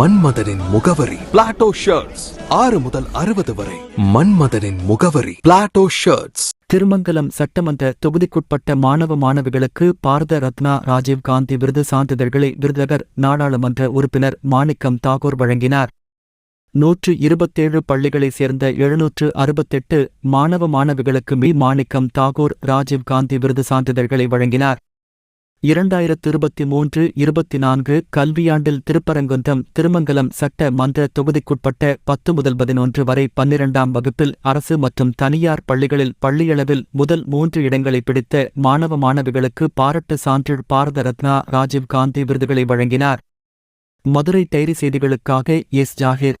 மன்மதனின் முகவரி. Plato shirts ஆறு முதல் அறுபது வரை. மன்மதனின் முகவரி. பிளாட்டோ ஷர்ட்ஸ் திருமங்கலம் சட்டமன்ற தொகுதிக்குட்பட்ட மாணவ மாணவிகளுக்கு பாரத ரத்னா ராஜீவ் காந்தி விருது சான்றிதழ்களை விருதுநகர் நாடாளுமன்ற உறுப்பினர் மாணிக்கம் தாகூர் வழங்கினார். நூற்று இருபத்தேழு பள்ளிகளைச் சேர்ந்த எழுநூற்று அறுபத்தெட்டு மாணவ மாணவிகளுக்கு மீ மாணிக்கம் தாகூர் ராஜீவ்காந்தி விருது சான்றிதழ்களை வழங்கினார். இரண்டாயிரத்து இருபத்தி மூன்று இருபத்தி நான்கு கல்வியாண்டில் திருப்பரங்குன்றம் திருமங்கலம் சட்ட மன்ற தொகுதிக்குட்பட்ட பத்து முதல் பதினொன்று வரை பன்னிரண்டாம் வகுப்பில் அரசு மற்றும் தனியார் பள்ளிகளில் பள்ளியளவில் முதல் மூன்று இடங்களை பிடித்த மாணவ மாணவிகளுக்கு பாராட்டு சான்றிதழ் பாரத ரத்னா ராஜீவ் காந்தி விருதுகளை வழங்கினார் மதுரை டைரி செய்திகளுக்காக எஸ் ஜாகிர்